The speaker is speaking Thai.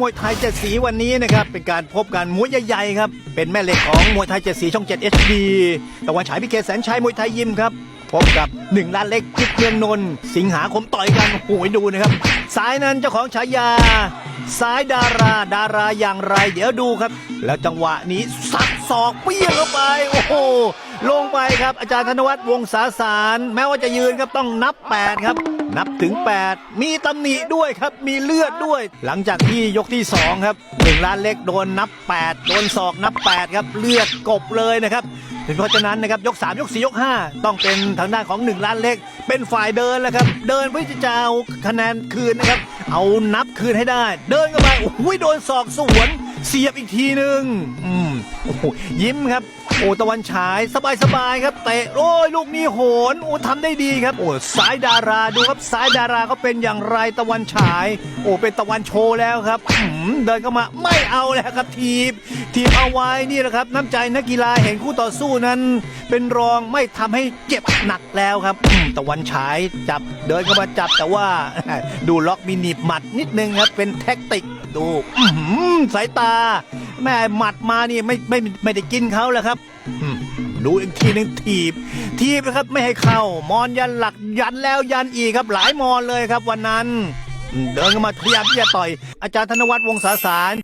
มวยไทยเจ็ดสีวันนี้นะครับเป็นการพบกันมวยใหญ่ๆครับเป็นแม่เหล็กของมวยไทยเจ็ดสีช่อง 7 HD ตะวันฉายพิเกษแสนชัยมวยไทยยิมครับพบกับหนึ่งล้านเล็กจิตเมืองนนท์สิงหาคมต่อยกันโอ้ยดูนะครับ สายนั้นเจ้าของฉายา สายดาราดาราอย่างไร เดี๋ยวดูครับ แล้วจังหวะนี้สักศอกเปี้ยงเข้าไป โอ้โหลงไปครับอาจารย์ธนวัฒน์วงศาสาร แม้ว่าจะยืนครับต้องนับแปดครับ นับถึง 8 มีตำหนิด้วยครับมีเลือดด้วย หลังจากที่ยกที่ 2 ครับหนึ่งล้านเล็กโดนนับ 8 โดนศอกนับ 8 ครับ เลือดกบเลยนะครับเพราะฉะนั้นนะครับยก 3 ยก 4 ยก 5 ต้องเป็นทางด้านของ 1 ล้านเล็ก เป็นฝ่ายเดินแล้วครับ เดินเพื่อจะเอาคะแนนคืนนะครับ เอานับคืนให้ได้ เดินเข้าไปโอ้โหโดนศอกสวนเสียบอีกทีหนึ่งอืมโอ้โหยิ้มครับโอ้ตะวันฉายสบายๆครับเตะโอ้ยลูกนี้โหนโอ้ทำได้ดีครับ โอ้สายดาราดูครับสายดาราเขาเป็นอย่างไรตะวันฉาย โอ้เป็นตะวันโชว์แล้วครับเดินเข้ามาไม่เอาแล้วครับทีบทีบเอาไว้นี่แหละครับ น้ำใจนักกีฬาเห็นคู่ต่อสู้นั้น เป็นรองไม่ทำให้เจ็บหนักแล้วครับ ตะวันฉายจับเดินเข้ามาจับแต่ว่าดูล็อกมีหนีหมัดนิดนึงครับเป็นแท็กติกดูสายตา แม่หมัดมานี่ไม่ไม่ไม่ได้กินเขาแล้วครับดูอีกทีหนึ่งถีบทีบนะครับไม่ให้เข้ามอนยันหลักยันแล้วยันอีกครับ หลายมอนเลยครับวันนั้น เดินเข้ามาพยายามที่จะต่อย อาจารย์ธนวัฒน์วงศาสาร